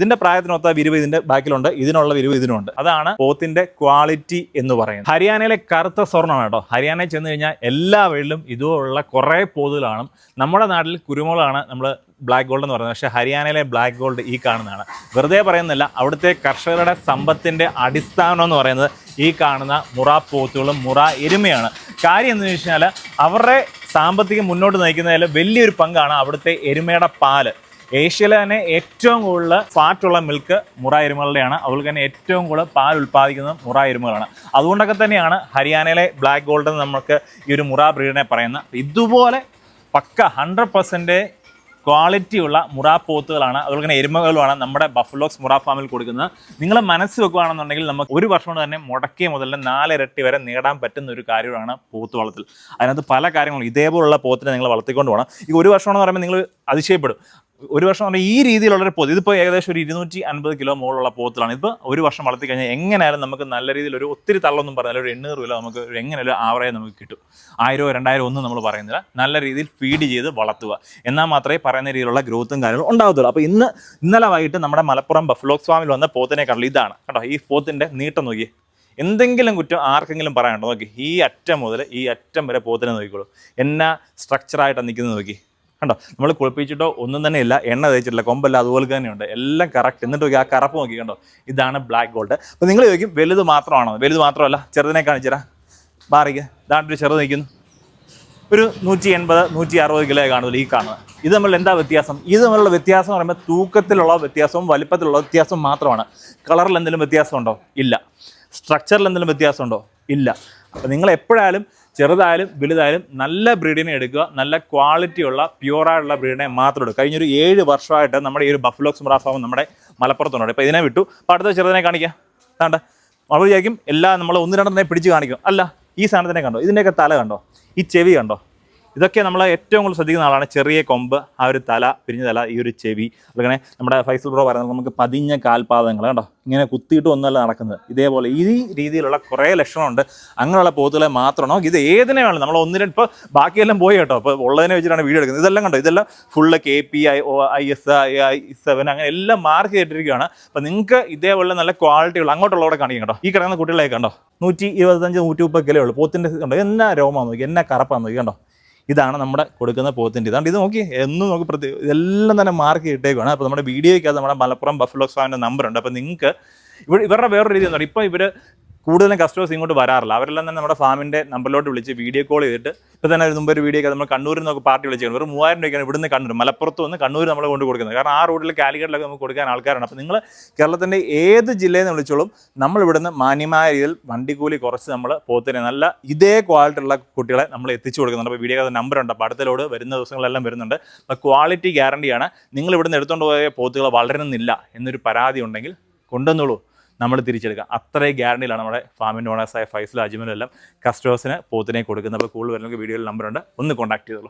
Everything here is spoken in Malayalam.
ഇതിന്റെ പ്രായത്തിനൊത്ത വിരിവ് ഇതിന്റെ ബാക്കിലുണ്ട് ഇതിനുള്ള വിരിവ് ഇതിനുണ്ട് അതാണ് പോത്തിന്റെ ക്വാളിറ്റി എന്ന് പറയുന്നത്. ഹരിയാനയിലെ കറുത്ത സ്വർണമാണ് കേട്ടോ. ഹരിയാനയിൽ ചെന്ന് കഴിഞ്ഞാൽ എല്ലാ വീട്ടിലും ഇതുപോലുള്ള കുറേ പോതുകളാണ് നമ്മുടെ നാട്ടിൽ കുരുമുളകാണ് നമ്മൾ ബ്ലാക്ക് ഗോൾഡ് എന്ന് പറയുന്നത്. പക്ഷേ ഹരിയാനയിലെ ബ്ലാക്ക് ഗോൾഡ് ഈ കാണുന്നതാണ്. വെറുതെ പറയുന്നില്ല അവിടുത്തെ കർഷകരുടെ സമ്പത്തിന്റെ അടിസ്ഥാനം എന്ന് പറയുന്നത് ഈ കാണുന്ന മുറ പോത്തുകളും മുറ എരുമയാണ്. കാര്യം എന്ന് വെച്ചാൽ അവരുടെ സാമ്പത്തികം മുന്നോട്ട് നയിക്കുന്നതിൽ വലിയൊരു പങ്കാണ് അവിടുത്തെ എരുമയുടെ പാൽ. ഏഷ്യയിലെ തന്നെ ഏറ്റവും കൂടുതൽ ഫാറ്റുള്ള മിൽക്ക് മുറ എരുമകളുടെയാണ്. അതുപോലെ തന്നെ ഏറ്റവും കൂടുതൽ പാൽ ഉൽപ്പാദിക്കുന്നത് മുറ എരുമകളാണ്. അതുകൊണ്ടൊക്കെ തന്നെയാണ് ഹരിയാനയിലെ ബ്ലാക്ക് ഗോൾഡ് നമുക്ക് ഈ ഒരു മുറ ബ്രീഡിനെ പറയുന്നത്. ഇതുപോലെ പക്ക ഹൺഡ്രഡ് പെർസെന്റ് ക്വാളിറ്റിയുള്ള മുറാ പോത്തുകളാണ് അതുപോലെ തന്നെ എരുമകളുമാണ് നമ്മുടെ ബഫലോക്സ് മുറ ഫാമിൽ കൊടുക്കുന്നത്. നിങ്ങൾ മനസ്സ് വെക്കുകയാണെന്നുണ്ടെങ്കിൽ നമുക്ക് ഒരു വർഷം കൊണ്ട് തന്നെ മുടക്കിയ മുതൽ നാലിരട്ടി വരെ നേടാൻ പറ്റുന്ന ഒരു കാര്യമാണ് പോത്ത് വളർത്തൽ അതിനകത്ത് പല കാര്യങ്ങളും ഇതേപോലുള്ള പോത്തിനെ നിങ്ങൾ വളർത്തിക്കൊണ്ട് പോകണം. ഈ ഒരു വർഷം എന്ന് പറയുമ്പോൾ നിങ്ങൾ അതിശയപ്പെടും. ഒരു വർഷം പറഞ്ഞാൽ ഈ രീതിയിലുള്ളൊരു പോത്ത്. ഇതിപ്പോൾ ഏകദേശം ഒരു ഇരുന്നൂറ്റി അൻപത് കിലോ മുകളിലുള്ള പോത്തിലാണ്. ഇപ്പോൾ ഒരു വർഷം വളർത്തി കഴിഞ്ഞാൽ എങ്ങനെയായാലും നമുക്ക് നല്ല രീതിയിൽ ഒരു ഒത്തിരി തള്ളൊന്നും പറഞ്ഞാൽ ഒരു എണ്ണൂറ് കിലോ നമുക്ക് എങ്ങനെയൊരു ആവറേജ് നമുക്ക് കിട്ടും. ആയിരമോ രണ്ടായിരം ഒന്നും നമ്മൾ പറയുന്നില്ല. നല്ല രീതിയിൽ ഫീഡ് ചെയ്ത് വളർത്തുക. എന്നാൽ മാത്രമേ പറയുന്ന രീതിയിലുള്ള ഗ്രോത്തും കാര്യങ്ങളും ഉണ്ടാകത്തുള്ളൂ അപ്പോൾ ഇന്ന് ഇന്നലെ വൈകിട്ട് നമ്മുടെ മലപ്പുറം ബഫ്ലോക്സ് ഫാമിൽ വന്ന പോത്തിനെ കണ്ടല്ലോ ഇതാണ്. കേട്ടോ ഈ പോത്തിന്റെ നീട്ടം നോക്കി എന്തെങ്കിലും കുറ്റം ആർക്കെങ്കിലും പറയാനുണ്ടോ? നോക്കി. ഈ അറ്റം മുതൽ ഈ അറ്റം വരെ പോത്തിനെ നോക്കിക്കോളൂ. എന്നാ സ്ട്രക്ചറായിട്ടാണ് നിൽക്കുന്നത് നോക്കി. കണ്ടോ? നമ്മൾ കുളിപ്പിച്ചിട്ടോ ഒന്നും തന്നെ ഇല്ല എണ്ണ തേച്ചിട്ടില്ല കൊമ്പല്ല അതുപോലെ തന്നെയുണ്ട്. എല്ലാം കറക്റ്റ് എന്നിട്ട് ആ കറപ്പ് നോക്കി കണ്ടോ? ഇതാണ് ബ്ലാക്ക് ഗോൾഡ് അപ്പോൾ നിങ്ങൾ ചോദിക്കും വലുത് മാത്രമാണോ? വലുത് മാത്രമല്ല ചെറുതിനെ കാണിച്ചുതരാം. ബാറിക്ക്. ദാണ്ടൊരു ചെറുത് നിൽക്കുന്നു. ഒരു നൂറ്റി എൺപത് നൂറ്റി അറുപത് കിലോ കാണുമല്ലോ ഈ കാണുന്നത്. ഇത് നമ്മൾ എന്താ വ്യത്യാസം? ഇത് തമ്മിലുള്ള വ്യത്യാസം എന്ന് പറയുമ്പോൾ തൂക്കത്തിലുള്ള വ്യത്യാസവും വലിപ്പത്തിലുള്ള വ്യത്യാസവും മാത്രമാണ്. കളറിൽ എന്തെങ്കിലും വ്യത്യാസമുണ്ടോ? ഇല്ല. സ്ട്രക്ചറിൽ എന്തെങ്കിലും വ്യത്യാസമുണ്ടോ? ഇല്ല. അപ്പോൾ നിങ്ങൾ എപ്പോഴായാലും ചെറുതായാലും വലുതായാലും നല്ല ബ്രീഡിനെ എടുക്കുക. നല്ല ക്വാളിറ്റിയുള്ള പ്യുവറായിട്ടുള്ള ബ്രീഡിനെ മാത്രം എടുക്കുക. കഴിഞ്ഞൊരു ഏഴ് വർഷമായിട്ട് നമ്മുടെ ഈ ഒരു ബഫ്ലോക്സ് മുറാഫാം നമ്മുടെ മലപ്പുറത്തുണ്ട്. അപ്പോൾ ഇതിനെ വിട്ടു. അപ്പോൾ അടുത്ത ചെറുതിനെ കാണിക്കാം. താണ്ട നമ്മൾ വിചാരിക്കും എല്ലാം നമ്മൾ ഒന്ന് രണ്ടെണ്ണനെ പിടിച്ച് കാണിക്കും. അല്ല ഈ സാധനത്തിനെ കണ്ടോ? ഇതിന്റെയൊക്കെ തല കണ്ടോ? ഈ ചെവി കണ്ടോ? ഇതൊക്കെ നമ്മൾ ഏറ്റവും കൂടുതൽ ശ്രദ്ധിക്കുന്ന ആളാണ് ചെറിയ കൊമ്പ് ആ ഒരു തല പിരിഞ്ഞ തല ഈ ഒരു ചെവി. അതുപോലെ നമ്മുടെ ഫൈസൽ ബ്രോ പറയുന്നത് നമുക്ക് പതിഞ്ഞ കാൽപാദങ്ങൾ കണ്ടോ? ഇങ്ങനെ കുത്തിയിട്ട് ഒന്നല്ല നടക്കുന്നത്. ഇതേപോലെ ഈ രീതിയിലുള്ള കുറേ ലക്ഷണമുണ്ട്. അങ്ങനെയുള്ള പോത്തുകളെ മാത്രമാണോ? ഇത് ഏതിനെ വേണം? നമ്മൾ ഒന്നിനും ഇപ്പോൾ ബാക്കിയെല്ലാം പോയി കേട്ടോ. അപ്പോൾ ഉള്ളതിനെ വെച്ചിട്ടാണ് വീഡിയോ എടുക്കുന്നത്. ഇതെല്ലാം കണ്ടോ? ഇതെല്ലാം full K P I O I S I seven അങ്ങനെ എല്ലാം മാർക്ക് ചെയ്തിട്ടിരിക്കുകയാണ്. അപ്പോൾ നിങ്ങൾക്ക് ഇതേപോലെ നല്ല ക്വാളിറ്റിയുള്ള അങ്ങോട്ടുള്ളവിടെ കാണിക്കും കേട്ടോ. ഈ കിടക്കുന്ന കുട്ടികളെ കണ്ടോ? നൂറ്റി ഇരുപത്തഞ്ച് നൂറ്റി മുപ്പത് കിലോ ഉള്ളൂ. പോത്തിന്റെ കണ്ടോ? എന്നാ രോമാന്ന് നോക്കി? എന്നാ കറപ്പാന്ന് നോക്കി? കണ്ടോ? ഇതാണ് നമ്മുടെ കൊടുക്കുന്ന പോത്തിന്റെ ഇതാണ്ട് ഇത് നോക്കി എന്നും നമുക്ക് പ്രതി ഇതെല്ലാം തന്നെ മാർക്ക് ചെയ്തിട്ടേക്കാണ് അപ്പോൾ നമ്മുടെ വീഡിയോയ്ക്ക് നമ്മുടെ മലപ്പുറം ഫാമിന്റെ നമ്പർ ഉണ്ട്. അപ്പോൾ നിങ്ങൾക്ക് ഇവർ ഇവരുടെ വേറൊരു രീതി പറയുന്നത് ഇപ്പോൾ ഇവർ കൂടുതലും കസ്റ്റമേഴ്സ് ഇങ്ങോട്ട് വരാറില്ല. അവരെല്ലാം തന്നെ നമ്മുടെ ഫാമിന്റെ നമ്പറിലോട്ട് വിളിച്ച് വീഡിയോ കോൾ ചെയ്തിട്ട് ഇപ്പോൾ തന്നെ ഒരു മുമ്പ് ഒരു വീഡിയോ നമ്മൾ കണ്ണൂരിൽ നിന്നൊക്കെ പാർട്ടി വിളിച്ചു വെറും മൂവായിരം രൂപയ്ക്കാണ് ഇവിടുന്ന് കണ്ണൂർ മലപ്പുറത്ത് വന്ന് കണ്ണൂർ നമ്മൾ കൊണ്ട് കൊടുക്കുന്നത്. കാരണം ആ റോഡിൽ കാലിക്കറ്റിലൊക്കെ നമുക്ക് കൊടുക്കാൻ ആൾക്കാരാണ്. അപ്പോൾ നിങ്ങൾ കേരളത്തിന്റെ ഏത് ജില്ലയിൽ നിന്ന് വിളിച്ചോളും നമ്മൾ ഇവിടുന്ന് മാന്യമായ രീതിയിൽ വണ്ടിക്കൂലി കുറച്ച് നമ്മൾ പോത്തിനെ നല്ല ഇതേ ക്വാളിറ്റി ഉള്ള കുട്ടികളെ നമ്മൾ എത്തിച്ചു കൊടുക്കുന്നുണ്ട്. അപ്പോൾ വീഡിയോ നമ്പർ ഉണ്ട്. അപ്പോൾ അടുത്ത ലോഡ് വരുന്ന ദിവസങ്ങളെല്ലാം വരുന്നുണ്ട്. അപ്പോൾ ക്വാളിറ്റി ഗ്യാരണ്ടിയാണ് നിങ്ങൾ ഇവിടുന്ന് എടുത്തുകൊണ്ട് പോയ പോത്തുകൾ വളരുന്നില്ല എന്നൊരു പരാതി ഉണ്ടെങ്കിൽ കൊണ്ടുവന്നോളൂ. നമ്മൾ തിരിച്ചെടുക്കുക. അത്രയും ഗ്യാരണ്ടിയിലാണ് നമ്മുടെ ഫാമിന്റെ ഓണേഴ്സായ ഫൈസൽ അജ്മലും എല്ലാം കസ്റ്റമേഴ്സിന് പോത്തിനെ കൊടുക്കുന്നത്. അപ്പോൾ കൂടുതൽ വരുന്ന വീഡിയോയിൽ നമ്പറുണ്ട് ഒന്ന് കോൺടാക്ട് ചെയ്തോളൂ.